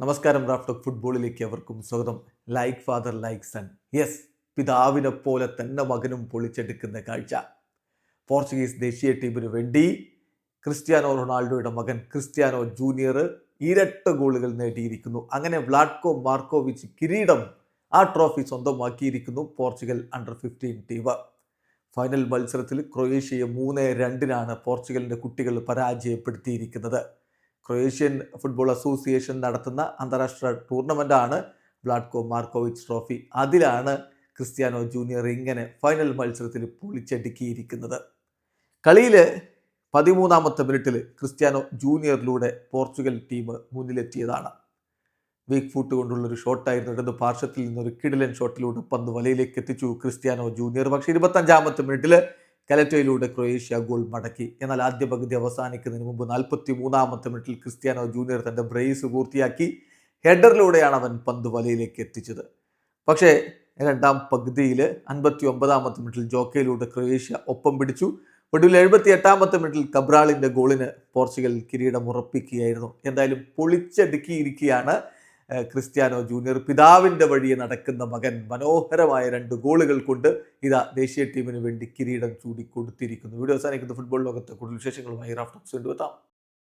നമസ്കാരം റാഫ്റ്റോക്ക് ഫുട്ബോളിലേക്ക് അവർക്കും സ്വാഗതം. Like father like son yes പിതാവിനെ പോലെ തന്നെ മകനും പൊളിച്ചെടുക്കുന്ന കാഴ്ച. പോർച്ചുഗീസ് ദേശീയ ടീമിന് വേണ്ടി ക്രിസ്ത്യാനോ റൊണാൾഡോയുടെ മകൻ ക്രിസ്ത്യാനോ ജൂനിയർ ഇരട്ട ഗോളുകൾ നേടിയിരിക്കുന്നു. അങ്ങനെ വ്ലാഡ്കോ മാർക്കോവിച്ച് കിരീടം ആ trophy സ്വന്തമാക്കിയിരിക്കുന്നു Portugal under fifteen team final മത്സരത്തിൽ ക്രൊയേഷ്യയെ മൂന്ന് രണ്ടിനാണ് പോർച്ചുഗലിന്റെ കുട്ടികൾ പരാജയപ്പെടുത്തിയിരിക്കുന്നത്. ക്രൊയേഷ്യൻ ഫുട്ബോൾ അസോസിയേഷൻ നടത്തുന്ന അന്താരാഷ്ട്ര ടൂർണമെന്റാണ് വ്ലാഡ്കോ മാർക്കോവിച്ച് ട്രോഫി. അതിലാണ് ക്രിസ്ത്യാനോ ജൂനിയർ ഇങ്ങനെ ഫൈനൽ മത്സരത്തിൽ പൊളിച്ചടുക്കിയിരിക്കുന്നത്. കളിയിൽ പതിമൂന്നാമത്തെ മിനിറ്റിൽ ക്രിസ്ത്യാനോ ജൂനിയറിലൂടെ പോർച്ചുഗൽ ടീം മുന്നിലെത്തിയതാണ്. വീക്ക് ഫുട്ട് കൊണ്ടുള്ളൊരു ഷോട്ടായിരുന്നു. ഇടതു പാർശ്വത്തിൽ നിന്നൊരു കിടിലൻ ഷോട്ടിലൂടെ പന്ത് വലയിലേക്ക് എത്തിച്ചു ക്രിസ്ത്യാനോ ജൂനിയർ. പക്ഷേ ഇരുപത്തഞ്ചാമത്തെ മിനിറ്റിൽ കലറ്റോയിലൂടെ ക്രൊയേഷ്യ ഗോൾ മടക്കി. എന്നാൽ ആദ്യ പകുതി അവസാനിക്കുന്നതിന് മുമ്പ് നാൽപ്പത്തി മൂന്നാമത്തെ മിനിറ്റിൽ ക്രിസ്ത്യാനോ ജൂനിയർ തന്റെ ബ്രേസ് പൂർത്തിയാക്കി ഹെഡറിലൂടെയാണ് അവൻ പന്ത് വലയിലേക്ക് എത്തിച്ചത്. പക്ഷേ രണ്ടാം പകുതിയിൽ അൻപത്തി ഒമ്പതാമത്തെ മിനിറ്റിൽ ജോക്കയിലൂടെ ക്രൊയേഷ്യ ഒപ്പം പിടിച്ചു. ഒടുവിൽ എഴുപത്തി എട്ടാമത്തെ മിനിറ്റിൽ കബ്രാളിന്റെ ഗോളിന് പോർച്ചുഗൽ കിരീടം ഉറപ്പിക്കുകയായിരുന്നു. എന്തായാലും പൊളിച്ചടുക്കിയിരിക്കുകയാണ് ക്രിസ്ത്യാനോ ജൂനിയർ പിതാവിന്റെ വഴിയെ നടക്കുന്ന മകൻ മനോഹരമായ രണ്ട് ഗോളുകൾ കൊണ്ട് ഇതാ ദേശീയ ടീമിന് വേണ്ടി കിരീടം ചൂടിക്കൊടുത്തിരിക്കുന്നു. വീഡിയോ അവസാനിക്കുന്ന. ഫുട്ബോൾ ലോകത്തെ കൂടുതൽ വിശേഷങ്ങളുമായി റാഫ്റ്റോക്സ് കൊണ്ടുവെത്താം